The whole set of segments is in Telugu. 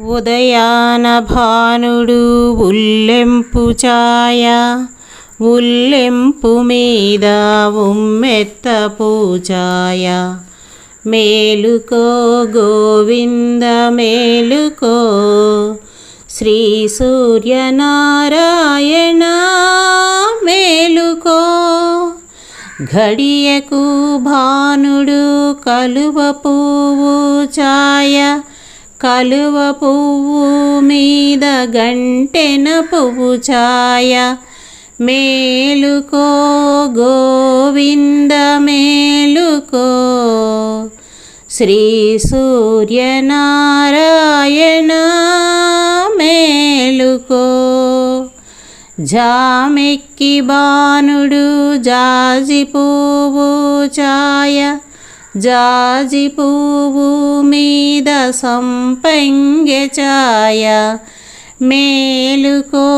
ఉదయాన భానుడు ఉల్లెంపు ఛాయ ఉల్లెంపు మీద ఉమ్మెత్త పూచాయ. మేలుకో గోవింద మేలుకో శ్రీ సూర్యనారాయణ మేలుకో ఘడియకు భానుడు కలువ పువ్వు ఛాయ. కలువ పువ్వు మీద గంటెన పువ్వు ఛాయ. మేలుకో గోవింద మేలుకో శ్రీ సూర్యనారాయణ మేలుకో. జామెక్కి బానుడు జాజి పువ్వు ఛాయ. జాజి పువ్వు మీద సంపంగె ఛాయ మేలుకో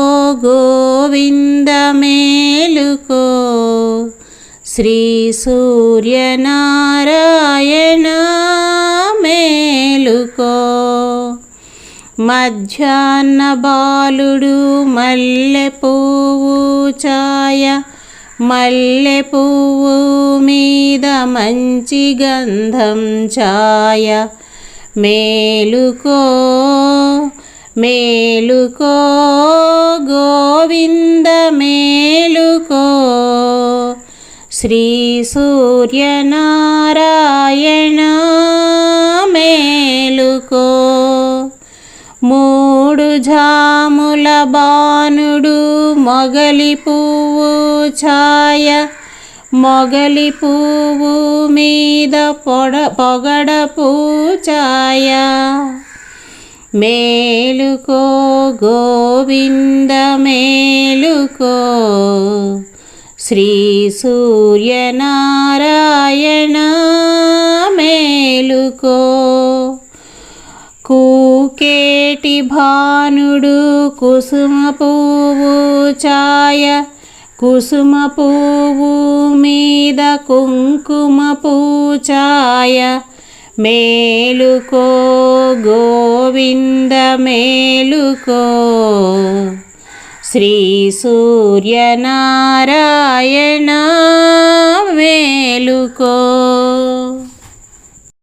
గోవింద మేలుకో. శ్రీ సూర్యనారాయణ మేలుకో. మధ్యాహ్న బాలుడు మల్లె పువ్వు ఛాయ మల్లె పువ్వు మీద మంచి గంధం ఛాయ. మేలుకో మేలుకో గోవింద మేలుకో. శ్రీ సూర్యనారాయణ మేలుకో. మూడు జాముల బానుడు మొగలి పువ్వు ఛాయ మొగలి పువ్వు మీద పొడ పొగడ పూచాయ మేలుకో గోవింద మేలుకో శ్రీ సూర్యనారాయణ మేలుకో కూకేటి భానుడు కుసుమ పువ్వు ఛాయ కుసుమ పువ్వు మీద కుంకుమ పూచాయ. మేలుకో గోవింద మేలుకో. శ్రీ